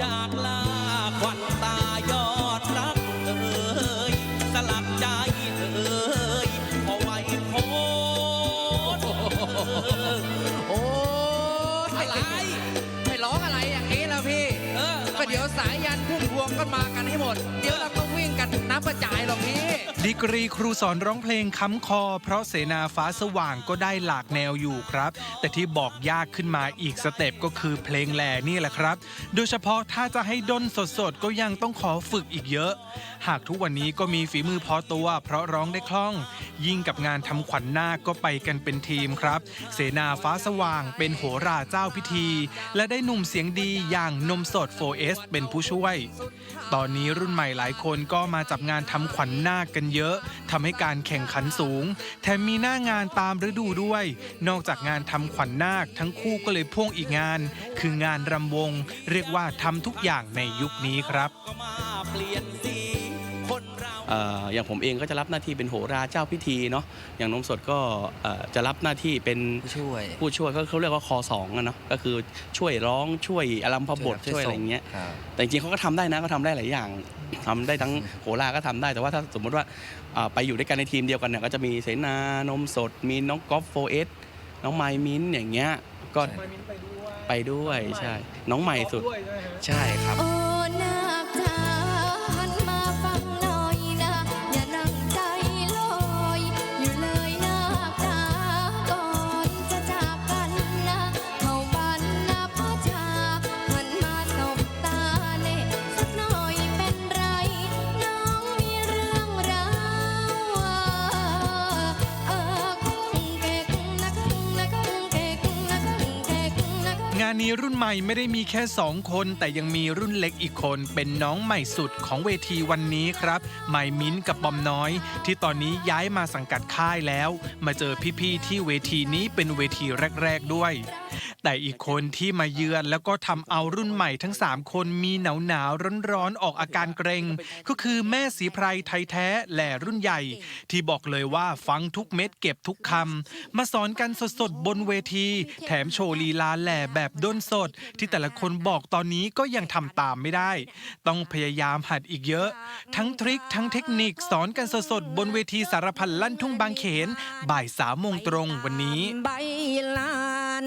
จากลาควันตายอดรักเอ่ยสลักใจเอ่ยพอไว้โพสโอ้อะไรไม่ร้องอะไรอย่างนี้แล้วพี่เออก็เดี๋ยวสายยันพุ่มพวงก็มากันให้หมด เดี๋ยวเราต้องวิ่งกันน้ำกระจายหรอกพี่ ดีกรีครูสอนร้องเพลงค้ำคอ เพราะเสนาฟ้าสว่างก็ได้หลากแนวอยู่ครับ แต่ที่บอกยากขึ้นมาอีกสเต็ปก็คือเพลงแหล่นี่แหละครับ โดยเฉพาะถ้าจะให้ด้นสดๆ ก็ยังต้องขอฝึกอีกเยอะ หากทุกวันนี้ก็มีฝีมือพอตัว เพราะร้องได้คล่อง ยิ่งกับงานทำขวัญนาคก็ไปกันเป็นทีมครับ เสนาฟ้าสว่างเป็นโหราเจ้าพิธี และได้หนุ่มเสียงดีอย่างนมสด 4S เป็นผู้ช่วย ตอนนี้รุ่นใหม่หลายคนก็มาจับงานทำขวัญนาคกันเยอะทำให้การแข่งขันสูง แถมมีหน้างานตามฤดูด้วย นอกจากงานทำขวัญนาคทั้งคู่ก็เลยพ่วงอีกงาน คืองานรำวง เรียกว่าทำทุกอย่างในยุคนี้ครับ อ่ออย่างผมเองก็จะรับหน้าที่เป็นโหราเจ้าพิธีเนาะอย่างนมสดก็เอ่อจะรับหน้าที่เป็นช่วยผู้ช่วยก็เขาเรียกว่าคอสองอะเนาะก็คือช่วยร้องช่วยอารัมพบทช่วยอะไรอย่างเงี้ยครับแต่จริงๆเขาก็ทำได้นะก็ทำได้หลายอย่างทำได้ทั้งโหราก็ทำได้ แต่ว่าถ้าสมมติว่าอ่าไปอยู่ด้วยกันในทีมเดียวกันเนี่ยก็จะมีเสนานมสด มีน้องกอล์ฟโฟเอสน้องไมมินอย่างเงี้ยก็ไปด้วยใช่ น้องใหม่สุดใช่ครับ งานนี้รุ่นใหม่ไม่ได้มีแค่ 2 คน แต่ยังมีรุ่นเล็กอีกคน เป็นน้องใหม่สุดของเวทีวันนี้ครับใหม่มิ้นกับบอมน้อย ที่ตอนนี้ย้ายมาสังกัดค่ายแล้ว มาเจอพี่ๆที่เวทีนี้เป็นเวทีแรก ๆด้วย แต่อีกคนที่มาเยือนแล้วก็ทำเอารุ่นใหม่ทั้ง 3 คนมีหนาวหนาวร้อนร้อนๆออกอาการเกรงก็คือแม่สีไพรไทยแท้แหล่รุ่นใหญ่ ที่บอกเลยว่าฟังทุกเม็ดเก็บทุกคำมาสอนกันสดๆบนเวที แถมโชว์ลีลาแหล่แบบแบบด้นสด ที่แต่ละคนบอกตอนนี้ก็ยังทำตามไม่ได้ ต้องพยายามหัดอีกเยอะ ทั้งทริคทั้งเทคนิคสอนกันสดๆบนเวทีสารพันลั่นทุ่งบางเขน บ่ายสามโมงตรงวันนี้ ใบลาน